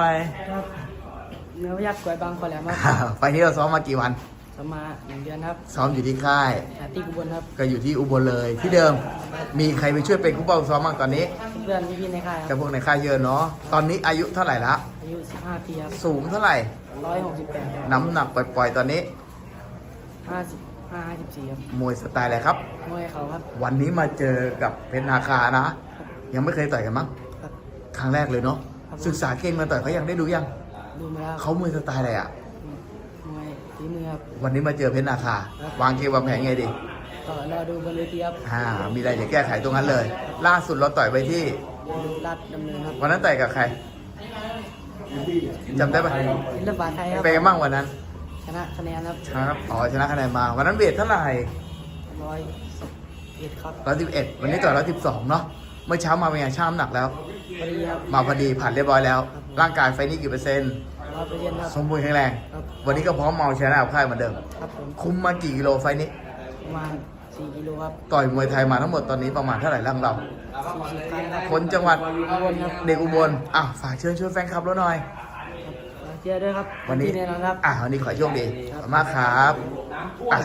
ไปครับเนื้อยักษ์กวยบางคอแหลมครับไฟล์นี้เราซ้อมมากี่วันสมมาหนึ่งเดือนครับ ซ้อมอยู่ที่ค่ายหาตีกุบลครับ ก็อยู่ที่อุบลเลยที่เดิม มีใครไปช่วยเป็นคู่เป้าซ้อมบ้างตอนนี้ เพื่อนพี่ๆในค่ายคกัรับบพวกในค่ายเยอะเนาะ ตอนนี้อายุเท่าไหร่ละ อายุ15ปีครับ สูงเท่าไหร่168น้ำหนักปล่อยๆตอนนี้55 54ครับ มวยสไตล์อะไรครับ มวยเขาครับ วันนี้มาเจอกับเพชรนาคานะ ยังไม่เคยต่อยกันมั้ง ครับครั้งแรกเลยเนาะครับ ศึกษาเก่งมาต่อยเขายังได้ดูยังดูมาแล้วเขามวยสไตล์อะไรอะมวยฝีมือครับวันนี้มาเจอเพชรนาคาครับวางเกมวางแผนไงดีก็รอดูบนเวทีครับอ่ามีอะไรจะแก้ไขตรงนั้นเลย ล่าสุดเราต่อยไปที่ดูรัดดำเนินครับวันนั้นต่อยกับใครจำได้ปะศิลปะไทยครับเป็นไงบ้างวันนั้น ชนะคะแนนครับครับอ๋อชนะคะแนนมา วันนั้นเวทเท่าไหร่ร้อยเอ็ดครับร้อยสิบเอ็ดวันนี้ต่อยร้อยสิบสองเนาะเมื่อเช้ามาเป็นไงช่างน้ำหนักแล้ว พอดีครับ มาพอดีผ่านเรียบร้อยแล้วร่างกายไฟนี้กี่เปอร์เซ็นต์ร้อยเปอร์เซ็นต์ครับสมบูรณ์แข็งแรง ครับวันนี้ก็พร้อมเมาชนะกับค่ายเหมือนเดิม ครับผมคุมมากี่กิโลไฟนี้ ประมาณ4กิโลครับต่อยมวยไทยมาทั้งหมดตอนนี้ประมาณเท่าไหร่ร่างเรา40ครั้งครับคนจังหวัดอุบลครับเด็กอุบลอะฝากเชิญชวนแฟนคลับเราหน่อยเชียร์ด้วยครับวันนี้ ที่แน่นอนครับ อะวันนี้ขอให้โชคดีขอบคุณมากครับอะ